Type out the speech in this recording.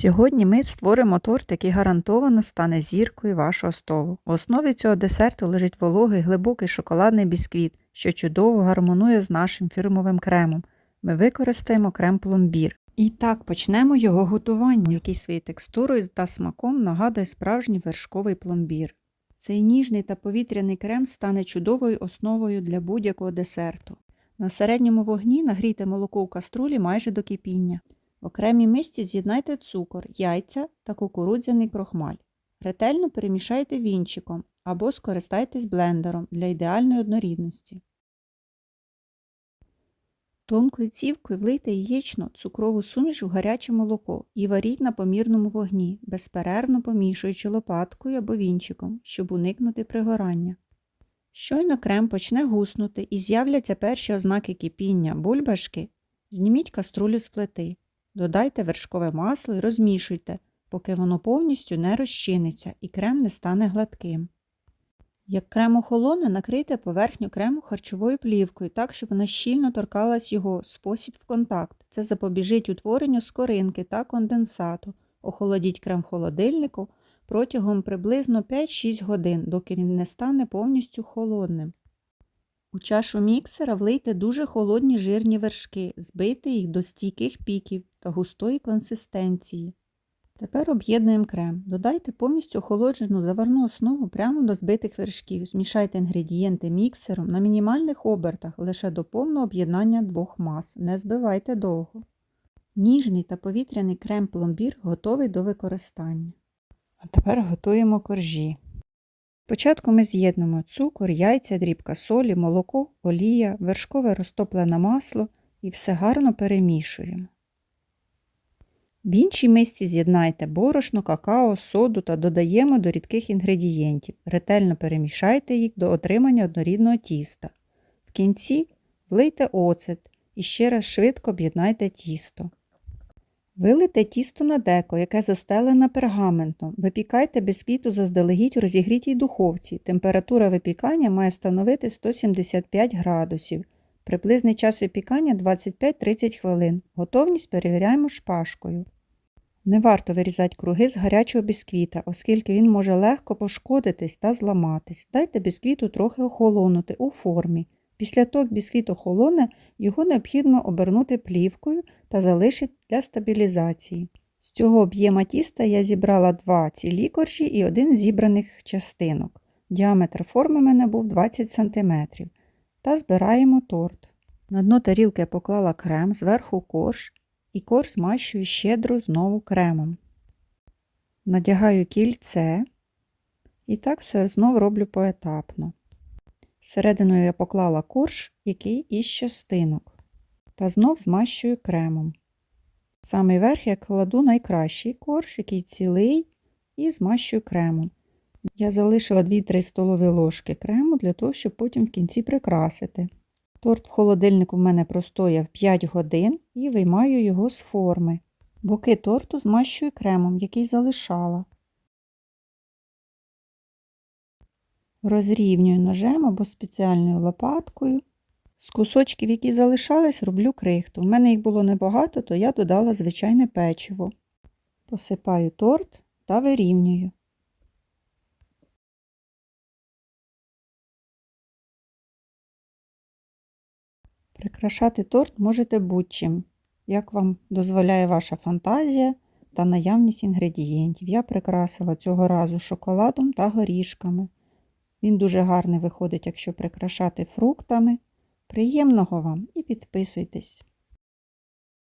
Сьогодні ми створимо торт, який гарантовано стане зіркою вашого столу. В основі цього десерту лежить вологий глибокий шоколадний бісквіт, що чудово гармонує з нашим фірмовим кремом. Ми використаємо крем пломбір. І так почнемо його готування, який своєю текстурою та смаком нагадує справжній вершковий пломбір. Цей ніжний та повітряний крем стане чудовою основою для будь-якого десерту. На середньому вогні нагрійте молоко у каструлі майже до кипіння. В окремій мисці з'єднайте цукор, яйця та кукурудзяний крохмаль. Ретельно перемішайте вінчиком або скористайтесь блендером для ідеальної однорідності. Тонкою цівкою влийте яєчно цукрову суміш у гаряче молоко і варіть на помірному вогні, безперервно помішуючи лопаткою або вінчиком, щоб уникнути пригорання. Щойно крем почне гуснути і з'являться перші ознаки кипіння бульбашки, зніміть каструлю з плити. Додайте вершкове масло і розмішуйте, поки воно повністю не розчиниться і крем не стане гладким. Як крем охолоне, накрийте поверхню крему харчовою плівкою так, щоб вона щільно торкалась його спосіб в контакт. Це запобіжить утворенню скоринки та конденсату. Охолодіть крем в холодильнику протягом приблизно 5-6 годин, доки він не стане повністю холодним. У чашу міксера влийте дуже холодні жирні вершки, збийте їх до стійких піків та густої консистенції. Тепер об'єднуємо крем. Додайте повністю охолоджену заварну основу прямо до збитих вершків. Змішайте інгредієнти міксером на мінімальних обертах лише до повного об'єднання двох мас. Не збивайте довго. Ніжний та повітряний крем пломбір готовий до використання. А тепер готуємо коржі. Спочатку ми з'єднуємо цукор, яйця, дрібка солі, молоко, олія, вершкове розтоплене масло і все гарно перемішуємо. В іншій мисці з'єднайте борошно, какао, соду та додаємо до рідких інгредієнтів. Ретельно перемішайте їх до отримання однорідного тіста. В кінці влийте оцет і ще раз швидко об'єднайте тісто. Вилите тісто на деко, яке застелене пергаментом. Випікайте бісквіту заздалегідь у розігрітій духовці. Температура випікання має становити 175 градусів. Приблизний час випікання 25-30 хвилин. Готовність перевіряємо шпажкою. Не варто вирізати круги з гарячого бісквіта, оскільки він може легко пошкодитись та зламатись. Дайте бісквіту трохи охолонути у формі. Після того, як бісквіт охолоне, його необхідно обернути плівкою та залишити для стабілізації. З цього об'єма тіста я зібрала два цілі коржі і один зібраних частинок. Діаметр форми в мене був 20 см. Та збираємо торт. На дно тарілки я поклала крем, зверху корж і корж змащую щедро знову кремом. Надягаю кільце і так все знову роблю поетапно. Серединою я поклала корж, який із частинок, та знов змащую кремом. Самий верх я кладу найкращий корж, який цілий, і змащую кремом. Я залишила 2-3 столові ложки крему для того, щоб потім в кінці прикрасити. Торт в холодильнику в мене простояв 5 годин і виймаю його з форми. Боки торту змащую кремом, який залишала. Розрівнюю ножем або спеціальною лопаткою. З кусочків, які залишались, роблю крихту. У мене їх було небагато, то я додала звичайне печиво. Посипаю торт та вирівнюю. Прикрашати торт можете будь-чим, як вам дозволяє ваша фантазія та наявність інгредієнтів. Я прикрасила цього разу шоколадом та горішками. Він дуже гарний виходить, якщо прикрашати фруктами. Приємного вам і підписуйтесь.